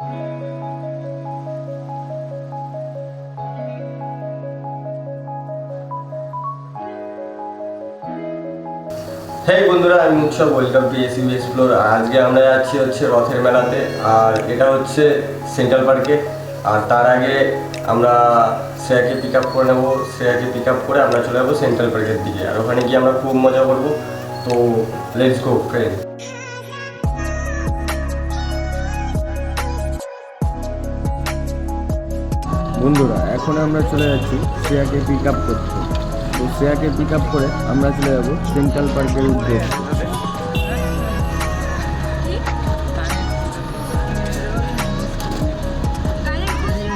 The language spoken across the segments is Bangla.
হেই বন্ধুরা, আমি উৎসব ওয়েলকাম টু এসিবি এক্সপ্লোর আজকে আমরা যাচ্ছি হচ্ছে রথের মেলাতে, আর এটা হচ্ছে সেন্ট্রাল পার্কে আর তার আগে আমরা শ্রেয়াকে পিক আপ করে নেব। শ্রেয়াকে পিক আপ করে আমরা চলে যাব সেন্ট্রাল পার্কের দিকে। আর ওখানে গিয়ে আমরা খুব মজা করব। তো লেটস গো ফ্রেন্ড বন্ধুরা, এখন আমরা চলে যাচ্ছি শ্রেয়াকে পিক আপ করতে। তো শ্রেয়াকে পিক আপ করে আমরা চলে যাব সেন্ট্রাল পার্কের উদ্দেশ্যে।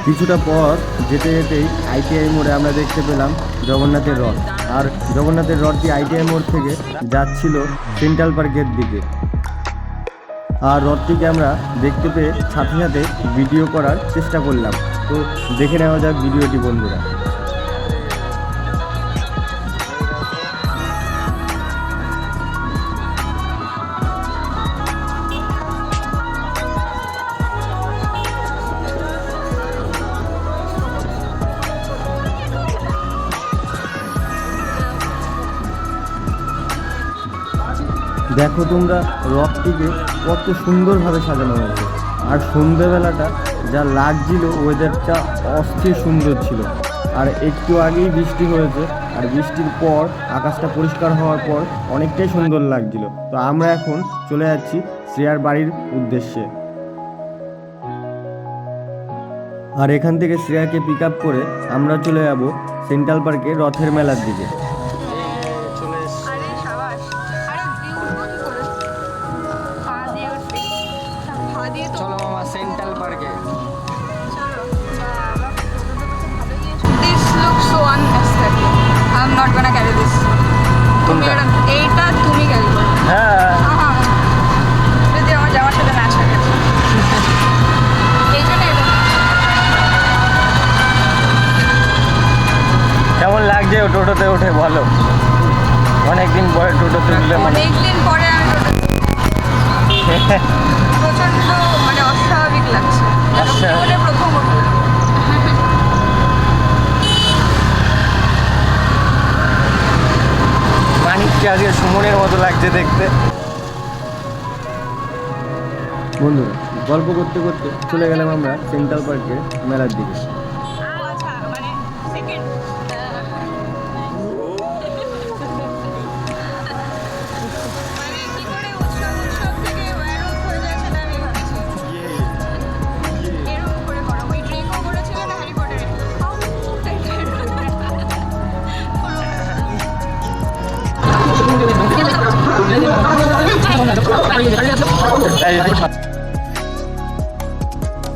কিছুটা পর যেতে যেতেই আইটিআই মোড়ে আমরা দেখতে পেলাম জগন্নাথের রথ। আর জগন্নাথের রথটি আইটিআই মোড় থেকে যাচ্ছিল সেন্ট্রাল পার্কের দিকে। আর রথটিকে আমরা দেখতে পেয়ে সাথে সাথে ভিডিও করার চেষ্টা করলাম। তো দেখে নেওয়া যাক ভিডিওটি বন্ধুরা। দেখো তোমরা রথটিকে কত সুন্দরভাবে সাজানো হয়েছে। আর সন্ধ্যেবেলাটা যা লাগছিল ওয়েদারটা অস্থির সুন্দর ছিল। আর একটু আগেই বৃষ্টি হয়েছে, আর বৃষ্টির পর, আকাশটা পরিষ্কার হওয়ার পর অনেকটাই সুন্দর লাগছিল। তো আমরা এখন চলে যাচ্ছি শ্রেয়ার বাড়ির উদ্দেশ্যে। আর এখান থেকে শ্রেয়াকে পিক আপ করে আমরা চলে যাব সেন্ট্রাল পার্কে রথের মেলার দিকে। ও টোটোতে উঠে বলো অনেকদিন পরে টোটোতে উঠলে মানে অনেকদিন পরে প্রচণ্ড মানে অস্বাভাবিক লাগছে। প্রথম মানিককে আজকে সুমনের মতো লাগছে দেখতে। বন্ধুরা গল্প করতে করতে চলে গেলাম আমরা সেন্ট্রাল পার্কের মেলার দিকে।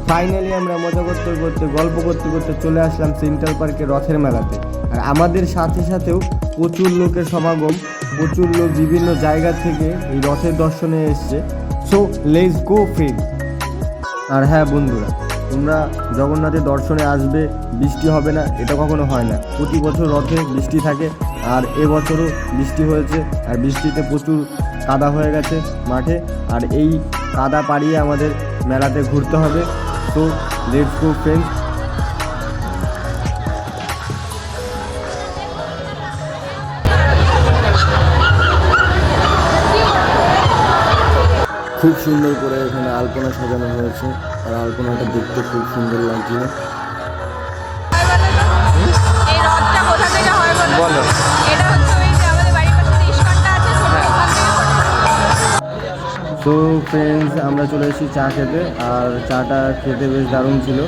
ফাইনালি আমরা মজা করতে করতে, গল্প করতে করতে চলে আসলাম সেন্ট্রাল পার্কে রথের মেলাতে। আর আমাদের সাথে সাথেও প্রচুর লোকের সমাগম, প্রচুর লোক বিভিন্ন জায়গা থেকে এই রথের দর্শনে এসছে। সো লেটস গো ফ্রেন্ড আর হ্যাঁ বন্ধুরা তোমরা জগন্নাথের দর্শনে আসবে, বৃষ্টি হবে না, এটা কখনো হয় না। প্রতি বছর রথে বৃষ্টি থাকে, আর এবছরও বৃষ্টি হয়েছে, আর বৃষ্টিতে প্রচুর কাদা হয়ে গেছে মাঠে, আর এই কাদা পাড়িয়ে আমাদের মেলাতে ঘুরতে হবে। তো লেটস গো ফ্রেন্ডস খুব সুন্দর করে এখানে আলপনা সাজানো হয়েছে। আর আলপনাটা দেখতে খুব সুন্দর লাগছিল এই রথটা কোথা থেকে হয় বলো? হয়। তো ফ্রেন্ডস আমরা চলে এসেছি চা খেতে আর চাটা খেতে বেশ দারুণ ছিল।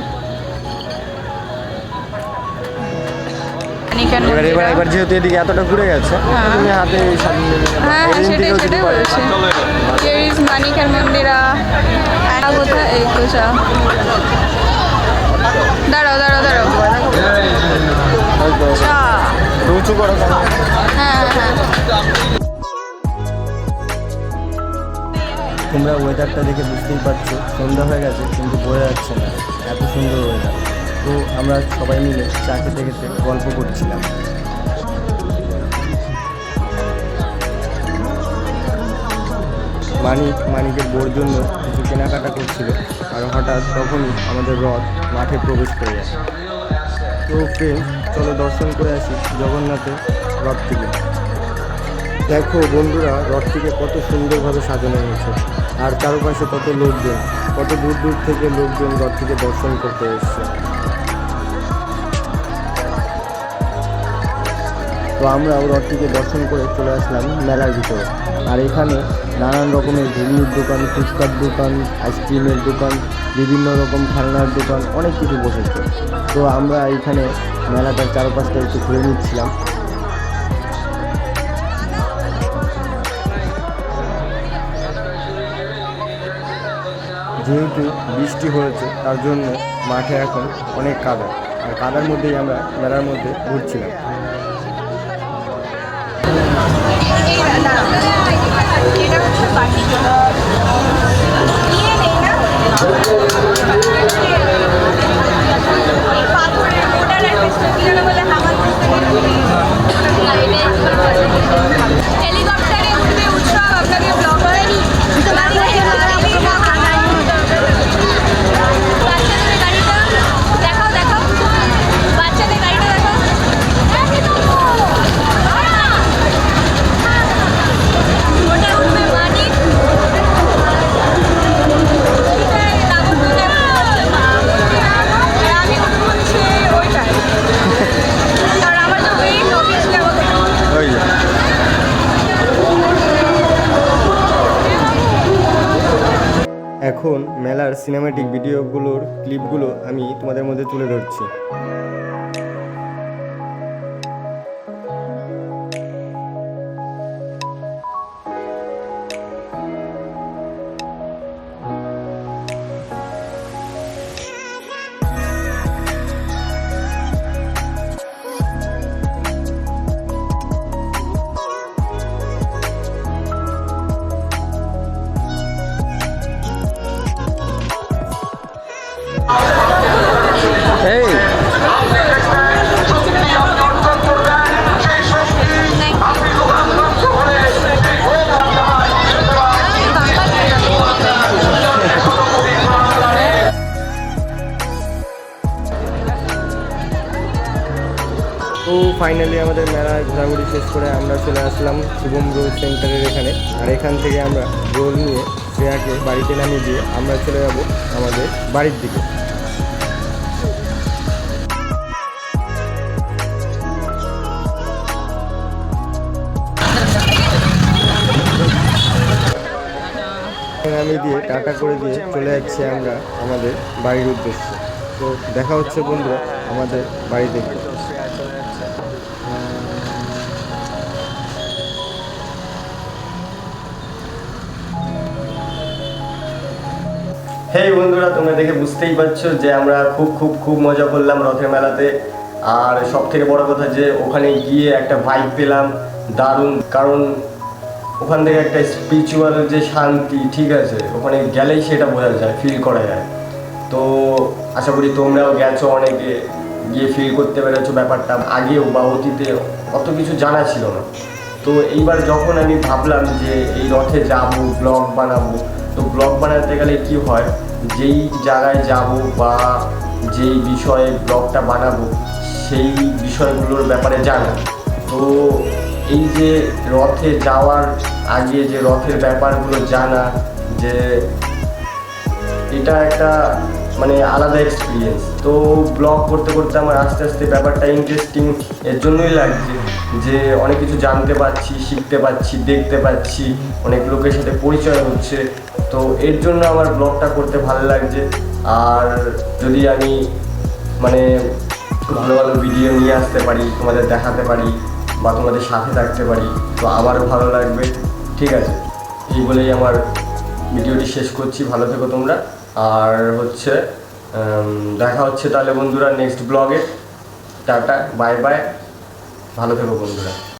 এবার এবার এবার যেহেতু এদিকে এতটা ঘুরে গেছে হ্যাঁ। তুমি হাতে হ্যাঁ হ্যাঁ সেটাই সেটাই বলেছে। ইজ মানিকার মন্দিরা আর কোথায় এই তো চা দাঁড়াও দাঁড়াও দাঁড়াও চা? হ্যাঁ হ্যাঁ তোমরা ওয়েদারটা দেখে বুঝতেই পারছ। সন্ধ্যা হয়ে গেছে, কিন্তু বোঝা যাচ্ছে না। এত সুন্দর ওয়েদার তো আমরা সবাই মিলে চা খেতে খেতে গল্প করছিলাম। মানিক, মানিকের বোর জন্য কিছু কেনাকাটা করছিল আর হঠাৎ তখনই আমাদের রথ মাঠে প্রবেশ করে যায় তো ফ্রেন্ড চলো দর্শন করে আসি জগন্নাথের রথটিকে দেখো বন্ধুরা রথটিকে কত সুন্দরভাবে সাজানো হয়েছে আর চারপাশে কত লোকজন, কত দূর দূর থেকে লোকজন রথটিকে দর্শন করতে এসছে। তো আমরা রথটিকে দর্শন করে চলে আসলাম মেলার ভিতরে। আর এখানে নানান রকমের ঘুগনির দোকান, ফুচকার দোকান, আইসক্রিমের দোকান, বিভিন্ন রকম খেলনার দোকান, অনেক কিছু বসেছে। তো আমরা এখানে মেলাটার চারপাশটা একটু ঘুরে নিচ্ছিলাম। যেহেতু বৃষ্টি হয়েছে, তার জন্য মাঠে এখন অনেক কাদা। আর কাদার মধ্যেই আমরা মেলার মধ্যে ঘুরছিলাম। এটা হচ্ছে বাটি নিয়ে নেই না এখন মেলার সিনেমাটিক ভিডিওগুলোর ক্লিপগুলো আমি তোমাদের মধ্যে তুলে ধরছি। 好。তো ফাইনালি আমাদের মেলা ঘোরাঘুরি শেষ করে আমরা চলে আসলাম শুভম রোল সেন্টারের এখানে। আর এখান থেকে আমরা রোল নিয়ে শ্রেয়াকে বাড়িতে নামিয়ে দিয়ে আমরা চলে যাব আমাদের বাড়ির দিকে। নামিয়ে দিয়ে টাটা করে দিয়ে চলে যাচ্ছি আমরা আমাদের বাড়ির উদ্দেশ্যে। তো দেখা হচ্ছে বন্ধুরা আমাদের বাড়ি থেকে হেই বন্ধুরা, তোমরা দেখে বুঝতেই পারছ যে আমরা খুব খুব খুব মজা করলাম রথের মেলাতে। আর সব থেকে বড় কথা যে ওখানে গিয়ে একটা ভাইব পেলাম, দারুণ। কারণ ওখান থেকে একটা স্পিরিচুয়াল যে শান্তি, ঠিক আছে? ওখানে গেলেই সেটা বোঝা যায় ফিল করা যায়। তো আশা করি তোমরাও গেছো অনেকে, গিয়ে ফিল করতে পেরেছ ব্যাপারটা আগেও বা অতীতে, অত কিছু জানা ছিল না। তো এইবার যখন আমি ভাবলাম যে এই রথে যাব ব্লগ বানাবো তো ব্লগ বানাতে গেলে কি হয়? যেই জায়গায় যাব বা যেই বিষয়ে ব্লগটা বানাবো, সেই বিষয়গুলোর ব্যাপারে জানা তো এই যে রথে যাওয়ার আগে যে রথের ব্যাপারগুলো জানা, যে এটা একটা মানে আলাদা এক্সপিরিয়েন্স তো ব্লগ করতে করতে আমার আস্তে আস্তে ব্যাপারটা ইন্টারেস্টিং এর জন্যই লাগছে যে অনেক কিছু জানতে পারছি, শিখতে পারছি, দেখতে পাচ্ছি অনেক লোকের সাথে পরিচয় হচ্ছে। তো এর জন্য আমার ব্লগটা করতে ভালো লাগছে। আর যদি আমি মানে ভালো ভালো ভিডিও নিয়ে আসতে পারি, তোমাদের দেখাতে পারি বা তোমাদের সাথে থাকতে পারি, তো আমারও ভালো লাগবে। ঠিক আছে, এই বলেই আমার ভিডিওটি শেষ করছি। ভালো থেকো তোমরা। আর হচ্ছে দেখা হচ্ছে তাহলে বন্ধুরা নেক্সট ব্লগে টাটা বাই বাই ভালো থেকো বন্ধুরা।